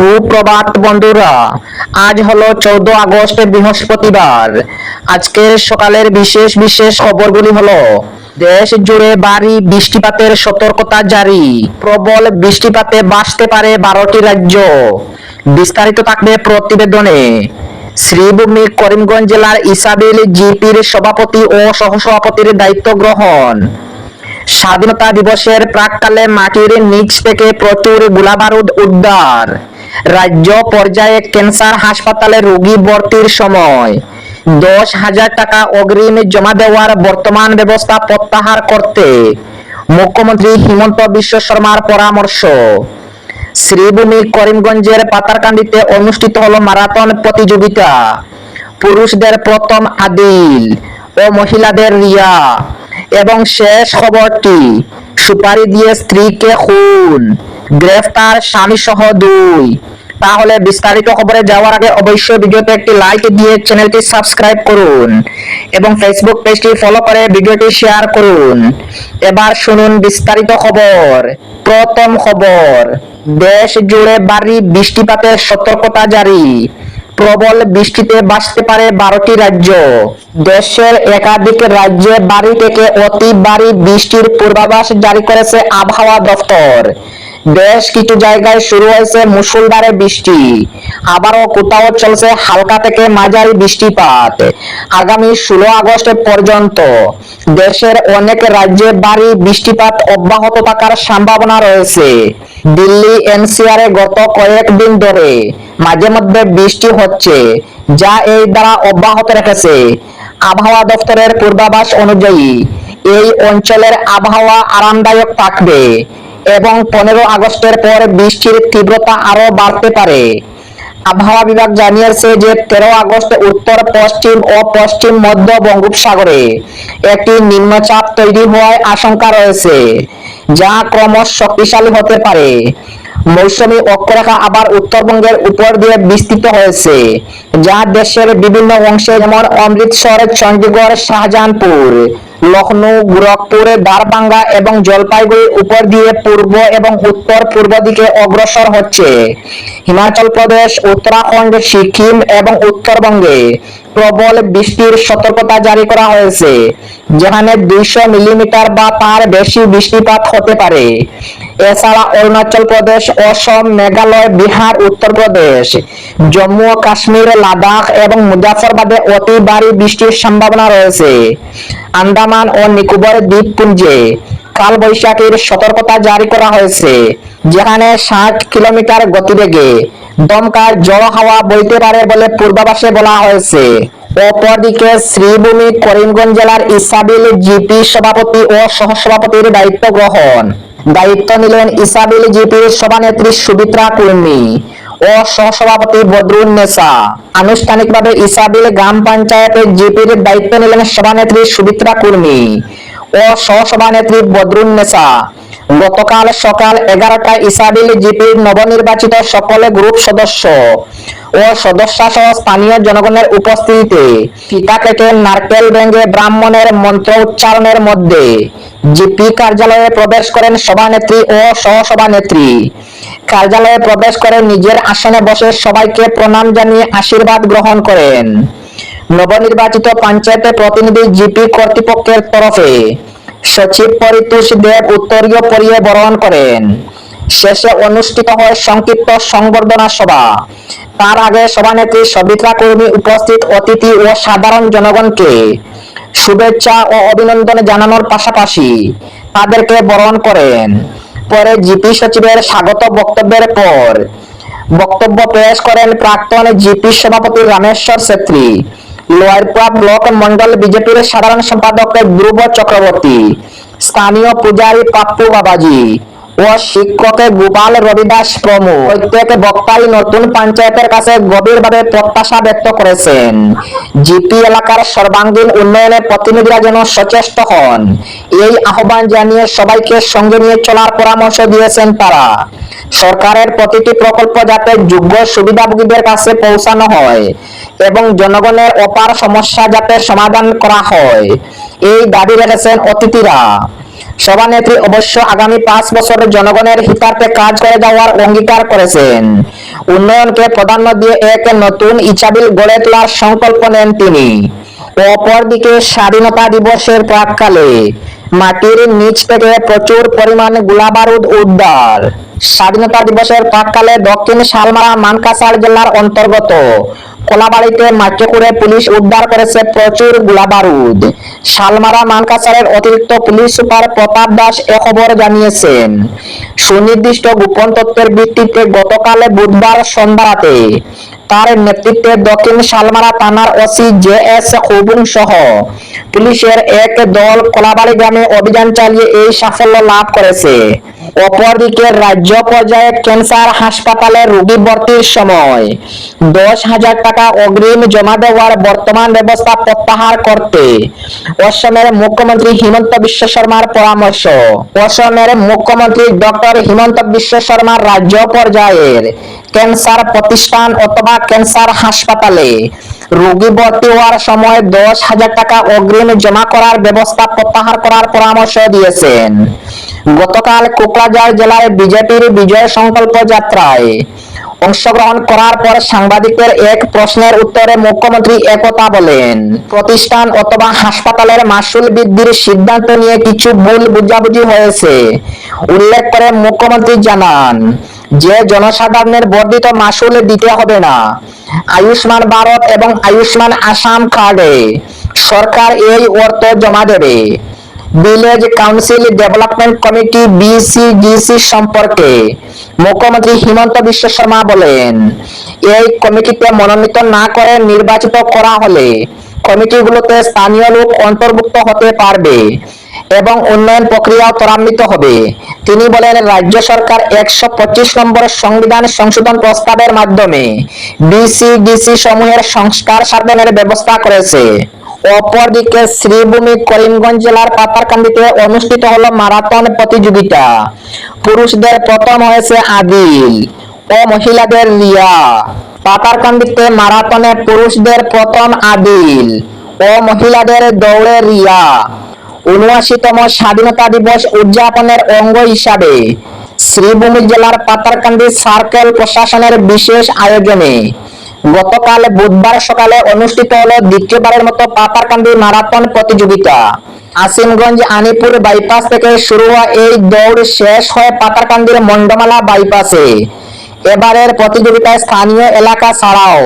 সুপ্রভাত বন্ধুরা, আজ হলো চৌদ্দ আগস্ট বৃহস্পতিবার। আজকের সকালের বিশেষ বিশেষ খবরগুলি হলো, দেশ জুড়ে বাড়ি বৃষ্টিপাতের সতর্কতা জারি, প্রবল বৃষ্টিপাতে বাঁচতে পারে বারোটি রাজ্য। বিস্তারিত থাকবে প্রতিবেদনে। শ্রীভূমি করিমগঞ্জ জেলার ইসাবিল জিপির সভাপতি ও সহসভাপতির দায়িত্ব গ্রহণ। স্বাধীনতা দিবসের প্রাককালে মাটির নিচ থেকে প্রচুর গোলাবারুদ উদ্ধার। রাজ্য পর্যায়ে ক্যান্সার হাসপাতালে রোগী ভর্তির সময়। দশ হাজার টাকা অগ্রিম জমা দেওয়ার বর্তমান ব্যবস্থা প্রত্যাহার করতে মুখ্যমন্ত্রী হিমন্ত বিশ্ব শর্মার পরামর্শ। শ্রীভূমি করিমগঞ্জের পাতারকান্দিতে অনুষ্ঠিত হলো মারাথন প্রতিযোগিতা। পুরুষদের প্রথম আদিল ও মহিলাদের রিয়া। এবং শেষ খবরটি সুপারি দিয়ে স্ত্রীকে খুন। গ্রেফতার স্বামী সহ দুই। তাহলে বিস্তারিত খবরে যাওয়ার আগে অবশ্যই ভিডিওতে একটি লাইক দিয়ে চ্যানেলটি সাবস্ক্রাইব করুন এবং ফেসবুক পেজটি ফলো করে ভিডিওটি শেয়ার করুন। এবার শুনুন বিস্তারিত খবর। প্রথম খবর, দেশ জুড়ে ভারী বৃষ্টিপাতের সতর্কতা জারি। প্রবল বৃষ্টিতে বাঁচতে পারে বারোটি রাজ্য। দেশের একাধিক রাজ্যে বাড়ি থেকে অতি ভারী বৃষ্টির পূর্বাভাস জারি করেছে আবহাওয়া দপ্তর বেশ কিছু জায়গায় শুরু হয়েছে মুষলধারে বৃষ্টি। আবারও কোথাও চলছে হালকা থেকে মাঝারি বৃষ্টিপাত। আগামী ষোলো আগস্ট পর্যন্ত দেশের অনেক রাজ্যে ভারী বৃষ্টিপাত অব্যাহত থাকার সম্ভাবনা রয়েছে। দিল্লি এনসিআরে গত কয়েকদিন ধরে মাঝে মধ্যে বৃষ্টি হচ্ছে, যা এই দ্বারা অব্যাহত রেখেছে। আবহাওয়া দপ্তরের পূর্বাভাস অনুযায়ী এই অঞ্চলের আবহাওয়া আরামদায়ক থাকবে এবং পনেরো আগস্টের পর বৃষ্টির তীব্রতা আরও বাড়তে পারে। আবহাওয়া বিভাগ জানিয়েছে যে তেরো আগস্ট উত্তর, পশ্চিম ও পশ্চিম মধ্য বঙ্গোপসাগরে একটি নিম্নচাপ তৈরি হওয়ার আশঙ্কা রয়েছে, যা ক্রমশ শক্তিশালী হতে পারে। মৌসুমী অক্ষরেখা আবার উত্তরবঙ্গের উপর দিয়ে বিস্তৃত হয়েছে, যা দেশের বিভিন্ন অংশে, যেমন অমৃতসর চণ্ডীগড় শাহজাহানপুর। লখনৌ গোরখপুরে দারবাঙ্গা এবং জলপাইগুড়ির উপর দিয়ে পূর্ব এবং উত্তর পূর্ব দিকে অগ্রসর হচ্ছে। হিমাচল প্রদেশ, উত্তরাখণ্ড, সিকিম এবং উত্তরবঙ্গে প্রবল বৃষ্টির সতর্কতা জারি করা হয়েছে, যেখানে দুইশো মিলিমিটার বা তার বেশি বৃষ্টিপাত হতে পারে। এছাড়া অরুণাচল প্রদেশ, অসম, মেঘালয়, বিহার উত্তরপ্রদেশ জম্মু ও কাশ্মীর, লাদাখ এবং মুজাফরবাদে অতি ভারী বৃষ্টির সম্ভাবনা রয়েছে। আন্দামান ও নিকোবর দ্বীপপুঞ্জে কাল বৈশাখীর সতর্কতা জারি করা হয়েছে, যেখানে ষাট কিলোমিটার গতিবেগে দমকার জল হাওয়া বইতে পারে বলে পূর্বাভাসে বলা হয়েছে। অপরদিকে শ্রীভূমি করিমগঞ্জ জেলার ইসাবিল জিপি সভাপতি ও সহসভাপতির দায়িত্ব গ্রহণ। দায়িত্ব নিলেন ইসাবিল জিপির সভানেত্রী সুবিত্রা কুর্মী ও সহসভাপতি বদরুন নেসা। আনুষ্ঠানিকভাবে ইসাবিল গ্রাম পঞ্চায়েতের জিপির দায়িত্ব নিলেন সভানেত্রী সুবিত্রা কুর্মী। ও বদরুন নেসা গতকাল সকাল এগারোটা ইসাবিল জিপির নবনির্বাচিত সকলে গ্রুপ সদস্য ও সদস্য সহ স্থানীয় জনগণের উপস্থিতিতে ফিতা কেটে নারকেল ভেঙে ব্রাহ্মণের মন্ত্র উচ্চারণের মধ্যে জিপি কার্যালয়ে প্রবেশ করেন সভানেত্রী ও সহসভানেত্রী। কার্যালয়ে প্রবেশ করে নিজের আসনে বসে সবাইকে প্রণাম জানিয়ে আশীর্বাদ গ্রহণ করেন। নবনির্বাচিত পঞ্চায়েতের প্রতিনিধি জিপি কর্তৃপক্ষের তরফে সচিব পরিতোষ দেব উত্তরীয় পরিয়ে বরণ করেন। শেষে অনুষ্ঠিত হয় সংক্ষিপ্ত সংবর্ধনা সভা। তার আগে সভানেত্রী সবিতা কর্মী উপস্থিত অতিথি ও সাধারণ জনগণকে শুভেচ্ছা ও অভিনন্দন জানানোর পাশাপাশি তাদেরকে বরণ করেন। পরে জিপি সচিবের স্বাগত বক্তব্যের পর বক্তব্য পেশ করেন প্রাক্তন জিপি সভাপতি রামেশ্বর ছেত্রী। লোয়ারপুরা ব্লক মন্ডল বিজেপির সাধারণ সম্পাদক ধ্রুব চক্রবর্তী। স্থানীয় পূজারী পাপ্পু বাবাজি ও শিক্ষক গোপাল রবিদাস প্রমুখ। প্রত্যেক বক্তাই নতুন পঞ্চায়েতের কাছে গভীরভাবে প্রত্যাশা ব্যক্ত করেছেন। জিপি এলাকার সর্বাঙ্গীন উন্নয়নে প্রতিনিধিরা যেন সচেষ্ট হন। এই আহ্বান জানিয়ে সবাইকে সঙ্গে নিয়ে চলার পরামর্শ দিয়েছেন তারা। সরকারের প্রতিটি প্রকল্প যাতে যোগ্য সুবিধাভোগীদের কাছে পৌঁছানো হয় এবং জনগণের অপার সমস্যা যাতে সমাধান করা হয়, এই দাবি রেখেছেন অতিথিরা। সভানেত্রী অবশ্য আগামী পাঁচ বছর জনগণের হিতার্থে কাজ করে যাওয়ার অঙ্গীকার করেছেন। উন্নয়নকে প্রাধান্য দিয়ে এক নতুন ইচাবিল গড়ে তোলার সংকল্প নেন তিনি। অপরদিকে স্বাধীনতা দিবসের প্রাককালে মাটির নিচ থেকে প্রচুর পরিমাণ গোলাবারুদ উদ্ধার। স্বাধীনতা দিবসের প্রাককালে দক্ষিণ শালমারা মানকাসার জেলার অন্তর্গত কোলাবাড়িতে মাটি করে পুলিশ উদ্ধার করেছে প্রচুর গোলাবারুদ। শালমারা মানকাসারের অতিরিক্ত পুলিশ সুপার প্রতাপ দাস এ খবর জানিয়েছেন। সুনির্দিষ্ট গোপন তথ্যের ভিত্তিতে গতকাল বুধবার সন্ধ্যাতে তার নেতৃত্বে দক্ষিণ শালমারা থানার ওসি জে এস খুবুং সহ পুলিশের এক দল কলাবাড়ি গ্রামে অভিযান চালিয়ে এই সাফল্য লাভ করেছে। অপরদিকে রাজ্য পর্যায়ে ক্যান্সার হাসপাতালে রোগী ভর্তির সময়। দশ হাজার টাকা অগ্রিম জমা দেওয়ার বর্তমান ব্যবস্থা প্রত্যাহার করতে অসমের মুখ্যমন্ত্রী হিমন্ত বিশ্ব শর্মার পরামর্শ। অসমের মুখ্যমন্ত্রী ডক্টর হিমন্ত বিশ্ব শর্মার রাজ্য পর্যায়ের ক্যান্সার প্রতিষ্ঠান অথবা ক্যান্সার হাসপাতালে রোগী ভর্তি হওয়ার সময় দশ হাজার টাকা অগ্রিম জমা করার ব্যবস্থা প্রত্যাহার করার পরামর্শ দিয়েছেন। গতকাল কোকরাঝাড় জেলায় বিজেপির বিজয় সংকল্প যাত্রায় অংশগ্রহণ করার পর সাংবাদিকদের এক প্রশ্নের উত্তরে মুখ্যমন্ত্রী একথা বলেন, প্রতিষ্ঠান অথবা হাসপাতালের মাসুল বৃদ্ধির সিদ্ধান্ত নিয়ে কিছু ভুল বুঝাবুঝি হয়েছে। উল্লেখ করে মুখ্যমন্ত্রী জানান, যে জনসাধারণের বর্ধিত মাসুল দিতে হবে না। আয়ুষ্মান ভারত এবং আয়ুষ্মান আসাম কার্ডে সরকার এই অর্থ জমা দেবে। Village council development committee VCDC সম্পর্কে মুখ্যমন্ত্রী হিমন্ত বিশ্ব শর্মা বলেন, এই কমিটিতে মনোনীত না করে নির্বাচিত করা হলে কমিটিগুলোতে স্থানীয় লোক অন্তর্ভুক্ত হতে পারবে এবং উন্নয়ন প্রক্রিয়া ত্বরান্বিত হবে। তিনি বলেন, রাজ্য সরকার একশো পঁচিশ নম্বর সংবিধান সংশোধন প্রস্তাবের মাধ্যমে বিসিডিসি সমূহের সংস্কার সাধনের ব্যবস্থা করেছে। অপরদিকে শ্রীভূমি করিমগঞ্জ জেলার পাতারকান্দিতে অনুষ্ঠিত হলো মারাথন প্রতিযোগিতা। পুরুষদের প্রথম হয়েছে আদিল ও মহিলাদের রিয়া। পাতারকান্দিতে মারাথনে পুরুষদের প্রথম আদিল ও মহিলাদের দৌড়ে রিয়া। উনআশিতম স্বাধীনতা দিবস উদযাপনের অঙ্গ হিসাবে শ্রীভূমি জেলার পাতারকান্দি সার্কেল প্রশাসনের বিশেষ আয়োজনে গতকাল বুধবার সকালে অনুষ্ঠিত হলো দ্বিতীয়বারের মতো পাতারকান্দি মারাথন প্রতিযোগিতা। আসিমগঞ্জ আনিপুর বাইপাস থেকে শুরু হওয়া এই দৌড় শেষ হয় পাতারকান্দির মন্ডমালা বাইপাসে। এবারের প্রতিযোগিতায় স্থানীয় এলাকা ছাড়াও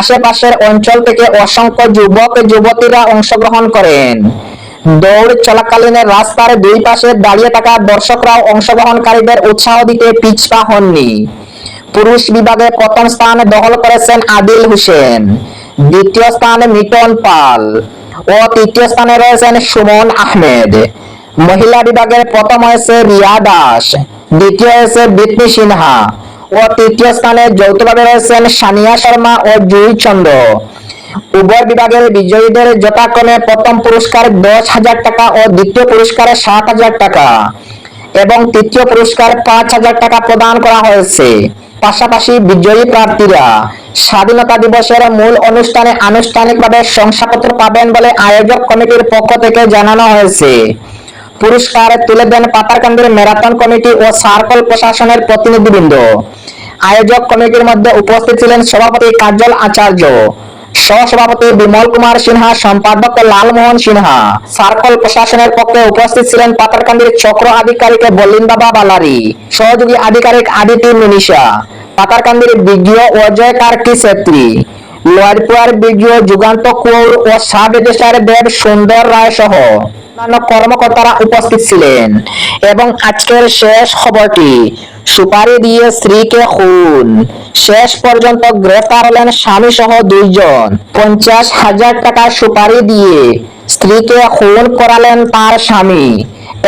আশেপাশের অঞ্চল থেকে অসংখ্য যুবক, যুবতীরা অংশগ্রহণ করেন। দৌড় চলাকালীন রাস্তার দুই পাশে দাঁড়িয়ে থাকা দর্শকরাও অংশগ্রহণকারীদের উৎসাহ দিতে পিছপা হননি। পুরুষ বিভাগে প্রথম স্থান দখল করেছেন আদিল হোসেন, দ্বিতীয় স্থানে মিটন পাল ও তৃতীয় স্থানে রয়েছেন সুমন আহমেদ। মহিলা বিভাগের প্রথম হয়েছে রিয়া দাস, দ্বিতীয় হয়েছে বিপ্নি সিনহা ও তৃতীয় স্থানে যৌথভাবে রয়েছেন সানিয়া শর্মা ও জুই চন্দ্র। উভয় বিভাগের বিজয়ীদের যথাক্রমে প্রথম পুরস্কার দশ হাজার টাকা ও দ্বিতীয় পুরস্কারে সাত হাজার টাকা। এবং তৃতীয় পুরস্কার পাঁচ হাজার টাকা প্রদান করা হয়েছে। পাশাপাশি বিজয়ী প্রার্থীরা স্বাধীনতা দিবসের মূল অনুষ্ঠানে আনুষ্ঠানিকভাবে শংসাপত্র পাবেন বলে আয়োজক কমিটির পক্ষ থেকে জানানো হয়েছে। পুরস্কার তুলে দেন পাতারকান্দির ম্যারাথন কমিটি ও সার্কল প্রশাসনের প্রতিনিধিবৃন্দ। আয়োজক কমিটির মধ্যে উপস্থিত ছিলেন সভাপতি কাজল আচার্য। সহসভাপতি বিমল কুমার সিনহা, সম্পাদক লালমোহন সিনহা। সার্কল প্রশাসনের পক্ষে উপস্থিত ছিলেন পাতারকান্দির চক্র আধিকারিক বলিন বাবা বালারি, সহযোগী আধিকারিক আদিতি মিনিশা পাতারকান্দির বিজ্ঞ অজয় কার্কি ছেত্রী লয়েরপুয়ার বিজ্ঞ যুগান্ত কৌর ও সাব রেজিস্ট্রার দেব সুন্দর রায় সহ অন্যান্য কর্মকর্তারা উপস্থিত ছিলেন। এবং আজকের শেষ খবরটি সুপারি দিয়ে স্ত্রীকে খুন। শেষ পর্যন্ত গ্রেফতার হলেন স্বামী সহ দুইজন। পঞ্চাশ হাজার টাকা সুপারি দিয়ে স্ত্রীকে খুন করালেন তার স্বামী।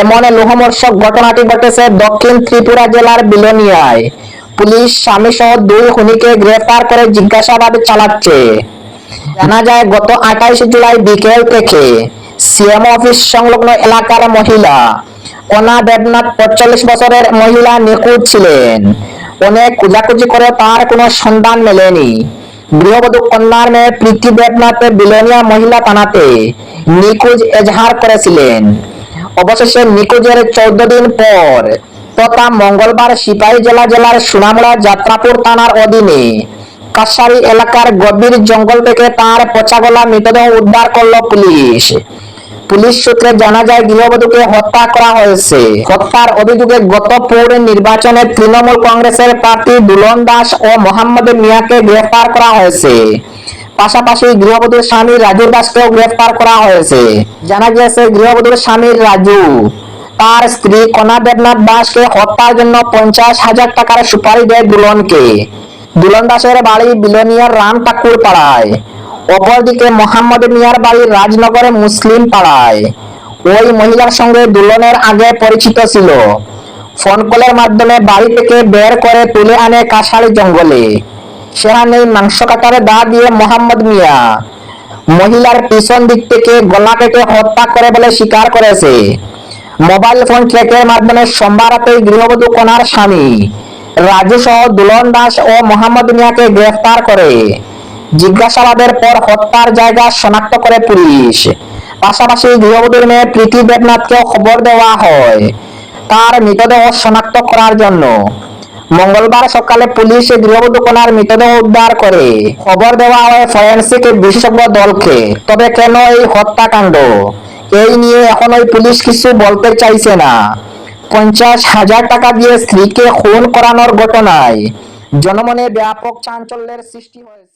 এমন লোহমর্ষক ঘটনাটি ঘটেছে দক্ষিণ ত্রিপুরা জেলার বিলোনিয়ায়। পুলিশ স্বামী সহ দুই খুনিকে গ্রেফতার করে জিজ্ঞাসাবাদ চালাচ্ছে। জানা যায়, গত আঠাইশে জুলাই বিকেল থেকে সিএম অফিস সংলগ্ন এলাকার মহিলা অনা দেবনাথ পঁয়তাল্লিশ বছরের মহিলা নিখোঁজ ছিলেন। অনেক খোঁজাখুঁজি করে তার কোনো সন্ধান মেলেনি। গৃহবধূ কন্যার মেয়ে প্রীতি দেবনাথ বিলোনিয়া মহিলা থানাতে নিখোঁজ এজাহার করেছিলেন। অবশেষে নিখোঁজের চৌদ্দ দিন পর তথা মঙ্গলবার সিপাহী জেলা জেলার সুনামুড়া যাত্রাপুর থানার অধীনে কাছারি এলাকার গভীর জঙ্গল থেকে তার পচাগলা মৃতদেহ উদ্ধার করল পুলিশ। পুলিশ সূত্রে জানা যায়, গৃহবধূকে হত্যা করা হয়েছে। হত্যার অভিযোগে গত পৌর নির্বাচনে তৃণমূল কংগ্রেসের প্রার্থী দুলন দাস ও মোহাম্মদ মিয়াকে গ্রেফতার করা হয়েছে। পাশাপাশি গৃহবধূর স্বামী রাজু দাসকেও গ্রেফতার করা হয়েছে। জানা গিয়েছে, গৃহবধূর স্বামী রাজু তার স্ত্রী কণা দেবনাথ দাসকে হত্যার জন্য পঞ্চাশ হাজার টাকার সুপারি দেয় দুলনকে। দুলন দাসের বাড়ি বিলোনিয়ার রাম ঠাকুর পাড়ায়। অপরদিকে মোহাম্মদ মিয়ার বাড়ি রাজনগরে মুসলিম পাড়ায়। ওই মহিলার সঙ্গে দুলনের আগে পরিচিত ছিল। ফোন কলের মাধ্যমে বাড়ি থেকে বের করে তুলে আনে কাছাড়ি জঙ্গলে। সেখানেই মাংস কাটার দা দিয়ে মোহাম্মদ মিয়া মহিলার পিছন দিক থেকে গলা কেটে হত্যা করে বলে স্বীকার করেছে। মোবাইল ফোন ট্র্যাকের মাধ্যমে সোমবার রাতেই গৃহবধূ কণার স্বামী রাজু সহ দুলন দাস ও মোহাম্মদ মিয়াকে গ্রেফতার করে। জিজ্ঞাসাবাদের পর হত্যার জায়গা শনাক্ত করে পুলিশ। পাশাপাশি গৃহবধূর মেয়ে প্রীতি দেবনাথকেও খবর দেওয়া হয়। তার মৃতদেহ শনাক্ত করার জন্য। মঙ্গলবার সকালে পুলিশ গৃহবধূ কণার মৃতদেহ উদ্ধার করে। খবর দেওয়া হয় ফরেন্সিক বিশেষজ্ঞ দলকে। তবে কেন এই হত্যাকাণ্ড? এই নিয়ে এখন ওই পুলিশ কিছু বলতে চাইছে না। পঞ্চাশ হাজার টাকা দিয়ে স্ত্রীকে খুন করানোর ঘটনায় জনমনে ব্যাপক চাঞ্চল্যের সৃষ্টি হয়েছে।